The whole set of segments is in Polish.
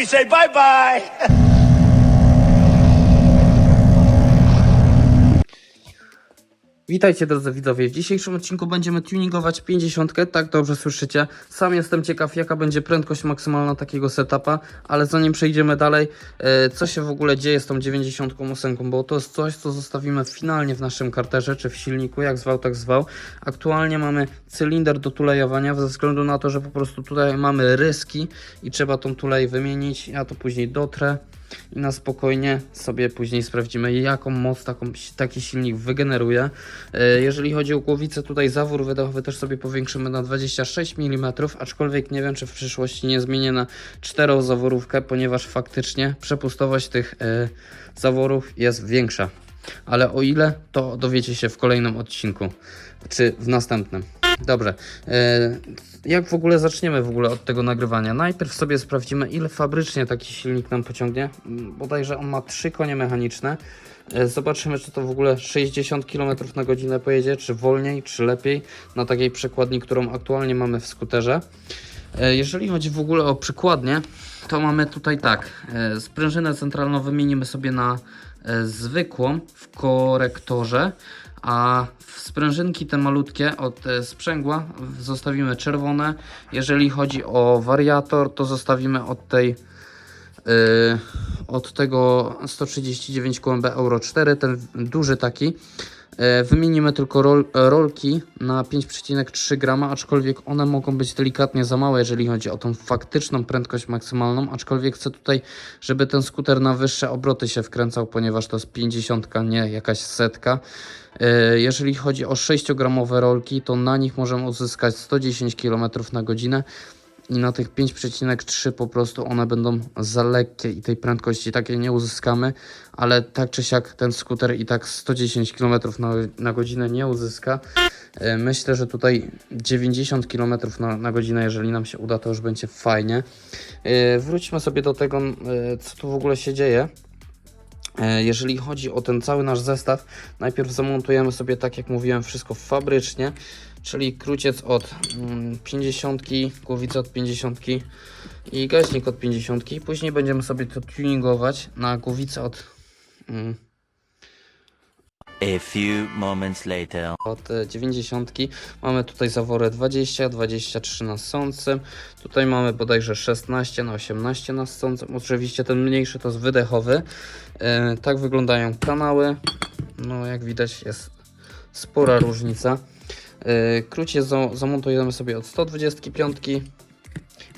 we say bye bye. Witajcie drodzy widzowie, w dzisiejszym odcinku będziemy tuningować 50, tak dobrze słyszycie. Sam jestem ciekaw jaka będzie prędkość maksymalna takiego setupa, ale zanim przejdziemy dalej, e, co się w ogóle dzieje z tą 98, bo to jest coś co zostawimy finalnie w naszym karterze, czy w silniku, jak zwał tak zwał. Aktualnie mamy cylinder do tulejowania, ze względu na to, że po prostu tutaj mamy ryski i trzeba tą tulej wymienić, ja to później dotrę i na spokojnie sobie później sprawdzimy jaką moc taką, taki silnik wygeneruje. E, Jeżeli chodzi o głowicę, tutaj zawór wydechowy też sobie powiększymy na 26 mm, aczkolwiek nie wiem czy w przyszłości nie zmienię na czterozaworówkę, ponieważ faktycznie przepustowość tych e, zaworów jest większa. Ale o ile, to dowiecie się w kolejnym odcinku, czy w następnym. Dobrze, e, jak w ogóle zaczniemy w ogóle od tego nagrywania? Najpierw sobie sprawdzimy, ile fabrycznie taki silnik nam pociągnie. Mm, Bodajże on ma 3 konie mechaniczne. E, Zobaczymy, czy to w ogóle 60 km na godzinę pojedzie, czy wolniej, czy lepiej na takiej przekładni, którą aktualnie mamy w skuterze. E, Jeżeli chodzi w ogóle o przykładnię, to mamy tutaj tak. Sprężynę centralną wymienimy sobie na zwykłą w korektorze, a sprężynki te malutkie od e, sprzęgła zostawimy czerwone. Jeżeli chodzi o wariator, to zostawimy od tej Yy, od tego 139 QMB Euro 4, ten duży taki. Yy, Wymienimy tylko rol, rolki na 5,3 grama, aczkolwiek one mogą być delikatnie za małe, jeżeli chodzi o tą faktyczną prędkość maksymalną, aczkolwiek chcę tutaj, żeby ten skuter na wyższe obroty się wkręcał, ponieważ to jest 50, nie jakaś setka. Yy, Jeżeli chodzi o 6-gramowe rolki, to na nich możemy uzyskać 110 km na godzinę i na tych 5,3 po prostu one będą za lekkie i tej prędkości takiej nie uzyskamy, ale tak czy siak ten skuter i tak 110 km na, na godzinę nie uzyska. E, Myślę, że tutaj 90 km na, na godzinę, jeżeli nam się uda, to już będzie fajnie. E, Wróćmy sobie do tego, e, co tu w ogóle się dzieje. Jeżeli chodzi o ten cały nasz zestaw, najpierw zamontujemy sobie, tak jak mówiłem, wszystko fabrycznie, czyli kruciec od mm, 50, głowica od 50 i gaźnik od 50. Później będziemy sobie to tuningować na głowicę od, mm, A few moments later. od e, 90. Mamy tutaj zawory 20, 23 na sącym. Tutaj mamy bodajże 16 na 18 na sącym. Oczywiście ten mniejszy to jest wydechowy. E, tak wyglądają kanały. No jak widać jest spora różnica. E, Krócie za, zamontujemy sobie od 125.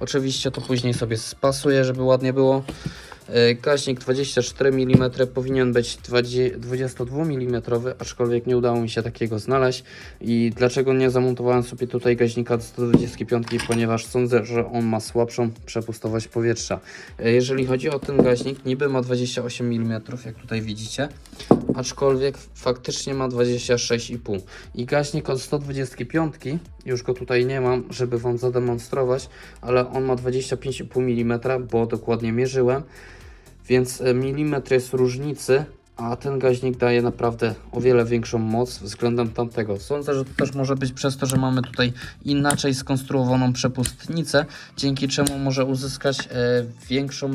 Oczywiście to później sobie spasuję, żeby ładnie było. Gaźnik 24 mm powinien być 20 22 mm, aczkolwiek nie udało mi się takiego znaleźć. I dlaczego nie zamontowałem sobie tutaj gaźnika do 125? Ponieważ sądzę, że on ma słabszą przepustowość powietrza. E, Jeżeli chodzi o ten gaźnik, niby ma 28 mm, jak tutaj widzicie, aczkolwiek faktycznie ma 26,5. I gaźnik od 125, już go tutaj nie mam, żeby Wam zademonstrować, ale on ma 25,5 mm, bo dokładnie mierzyłem. Więc e, milimetr jest różnicy, a ten gaźnik daje naprawdę o wiele większą moc względem tamtego. Sądzę, że to też może być przez to, że mamy tutaj inaczej skonstruowaną przepustnicę, dzięki czemu może uzyskać e, większą,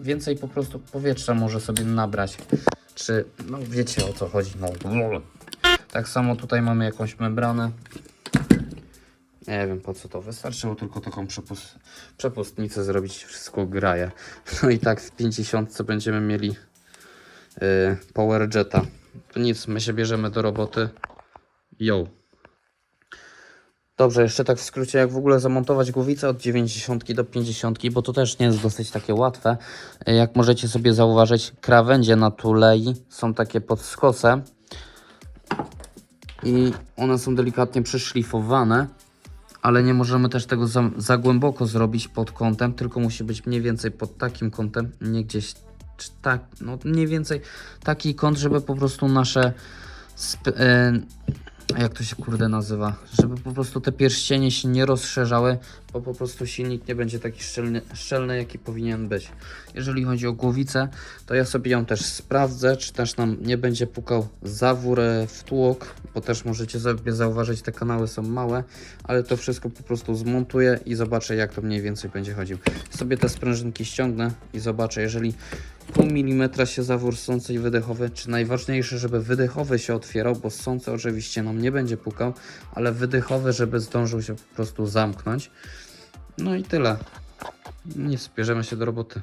więcej po prostu powietrza może sobie nabrać. Czy, no wiecie o co chodzi. No. Tak samo tutaj mamy jakąś membranę. Nie wiem po co to wystarczyło, tylko taką przepust przepustnicę zrobić, wszystko graje. No i tak w 50 będziemy mieli yy, Power Jetta. To nic, my się bierzemy do roboty. Yo. Dobrze, jeszcze tak w skrócie, jak w ogóle zamontować głowicę od 90 do 50, bo to też nie jest dosyć takie łatwe. Jak możecie sobie zauważyć, krawędzie na tulei są takie pod skosem i one są delikatnie przeszlifowane ale nie możemy też tego za, za głęboko zrobić pod kątem, tylko musi być mniej więcej pod takim kątem, nie gdzieś tak, no mniej więcej taki kąt, żeby po prostu nasze e, jak to się kurde nazywa, żeby po prostu te pierścienie się nie rozszerzały, bo po prostu silnik nie będzie taki szczelny, szczelny jaki powinien być. Jeżeli chodzi o głowicę, to ja sobie ją też sprawdzę, czy też nam nie będzie pukał zawór w tłok, bo też możecie sobie zauważyć, te kanały są małe, ale to wszystko po prostu zmontuję i zobaczę jak to mniej więcej będzie chodził. Sobie te sprężynki ściągnę i zobaczę, jeżeli pół milimetra się zawór sący i wydechowy, czy najważniejsze, żeby wydechowy się otwierał, bo sący oczywiście nam nie będzie pukał, ale wydechowy, żeby zdążył się po prostu zamknąć. No i tyle. Nie spierzemy się do roboty.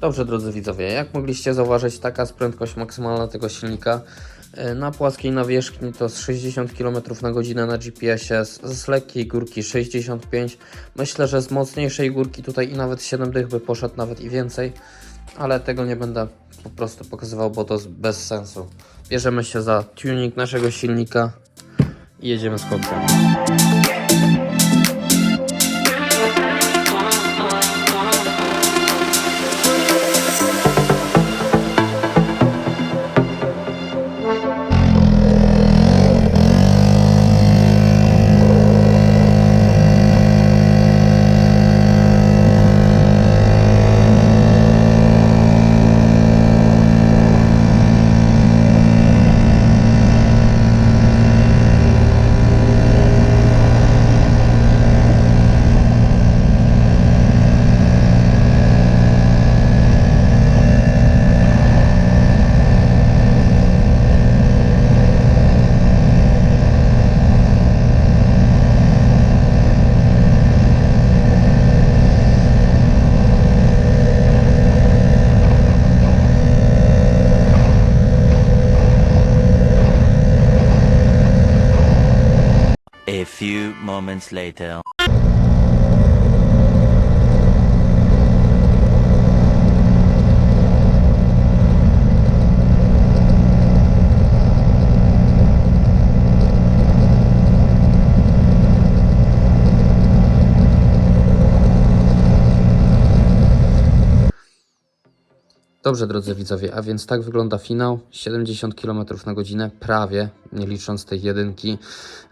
Dobrze, drodzy widzowie, jak mogliście zauważyć, taka jest prędkość maksymalna tego silnika. E, Na płaskiej nawierzchni to z 60 km na godzinę na GPS-ie, z, lekkiej górki 65. Myślę, że z mocniejszej górki tutaj i nawet 7 dych by poszedł, nawet i więcej, ale tego nie będę po prostu pokazywał, bo to jest bez sensu. Bierzemy się za tuning naszego silnika i jedziemy z kotkiem. Moments later. Dobrze, drodzy widzowie, a więc tak wygląda finał. 70 km na godzinę, prawie, nie licząc tej jedynki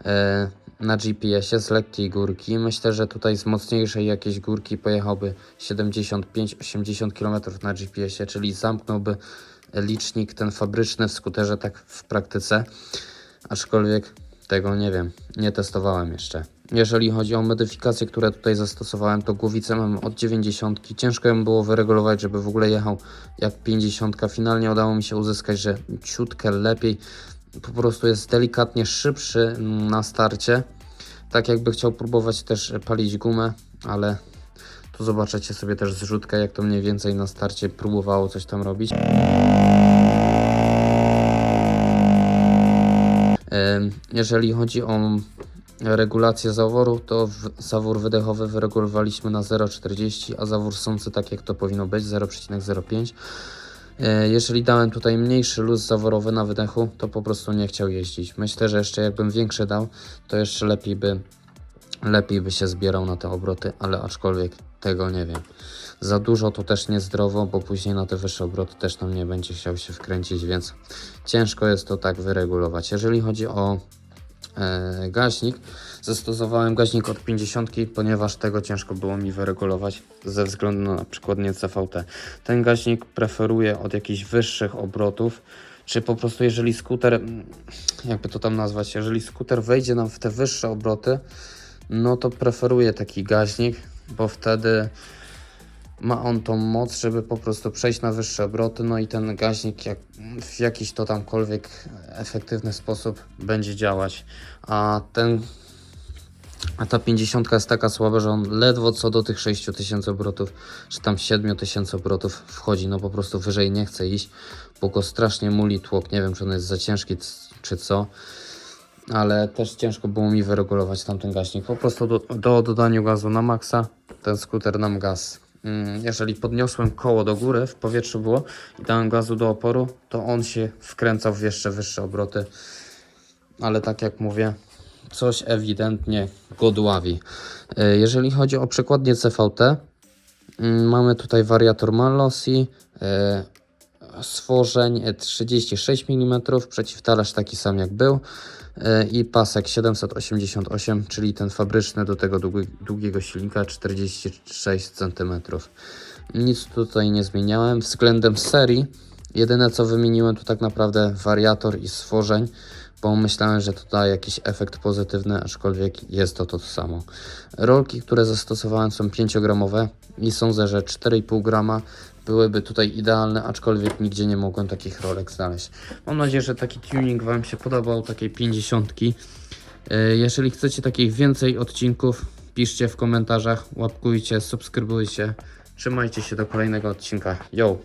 e, na GPS-ie z lekkiej górki. Myślę, że tutaj z mocniejszej jakiejś górki pojechałby 75-80 km na GPS-ie, czyli zamknąłby licznik ten fabryczny w skuterze tak w praktyce. Aczkolwiek tego nie wiem, nie testowałem jeszcze. Jeżeli chodzi o modyfikacje, które tutaj zastosowałem, to głowicę mam od 90. Ciężko ją było wyregulować, żeby w ogóle jechał jak 50. Finalnie udało mi się uzyskać, że ciutkę lepiej, po prostu jest delikatnie szybszy na starcie. Tak jakby chciał próbować też palić gumę, ale tu zobaczycie sobie też zrzutkę, jak to mniej więcej na starcie próbowało coś tam robić. Jeżeli chodzi o regulację zaworu, to zawór wydechowy wyregulowaliśmy na 0,40, a zawór sący tak jak to powinno być 0,05. E, Jeżeli dałem tutaj mniejszy luz zaworowy na wydechu, to po prostu nie chciał jeździć. Myślę, że jeszcze jakbym większy dał, to jeszcze lepiej by, lepiej by się zbierał na te obroty, ale aczkolwiek tego nie wiem. Za dużo to też niezdrowo, bo później na te wyższe obroty też nam nie będzie chciał się wkręcić, więc ciężko jest to tak wyregulować. Jeżeli chodzi o gaźnik, zastosowałem gaźnik od 50, ponieważ tego ciężko było mi wyregulować ze względu na, na przykład nie CVT. Ten gaźnik preferuję od jakichś wyższych obrotów, czy po prostu jeżeli skuter, jakby to tam nazwać, jeżeli skuter wejdzie nam w te wyższe obroty, no to preferuję taki gaźnik, bo wtedy ma on tą moc, żeby po prostu przejść na wyższe obroty, no i ten gaźnik jak, w jakiś to tamkolwiek efektywny sposób będzie działać. A ten a ta 50 jest taka słaba, że on ledwo co do tych 6000 obrotów, czy tam 7000 obrotów wchodzi, no po prostu wyżej nie chce iść, bo go strasznie muli tłok, nie wiem czy on jest za ciężki czy co, ale też ciężko było mi wyregulować tamten gaźnik. Po prostu do, do dodania gazu na maksa ten skuter nam gaz. Mm, Jeżeli podniosłem koło do góry, w powietrzu było i dałem gazu do oporu, to on się wkręcał w jeszcze wyższe obroty. Ale tak jak mówię, coś ewidentnie go dławi. E, Jeżeli chodzi o przykładnię CVT, mm, mamy tutaj wariator Mallosi, e, stworzeń e, 36 mm, przeciwtalarz taki sam jak był i pasek 788, czyli ten fabryczny do tego długi, długiego silnika 46 cm. Nic tutaj nie zmieniałem. Względem serii, jedyne co wymieniłem to tak naprawdę wariator i stworzeń, bo myślałem, że to da jakiś efekt pozytywny, aczkolwiek jest to to samo. Rolki, które zastosowałem są 5-gramowe i sądzę, że 4,5 grama byłyby tutaj idealne, aczkolwiek nigdzie nie mogłem takich rolek znaleźć. Mam nadzieję, że taki tuning Wam się podobał, takiej 50. E, Jeżeli chcecie takich więcej odcinków, piszcie w komentarzach, łapkujcie, subskrybujcie. Trzymajcie się do kolejnego odcinka. Yo!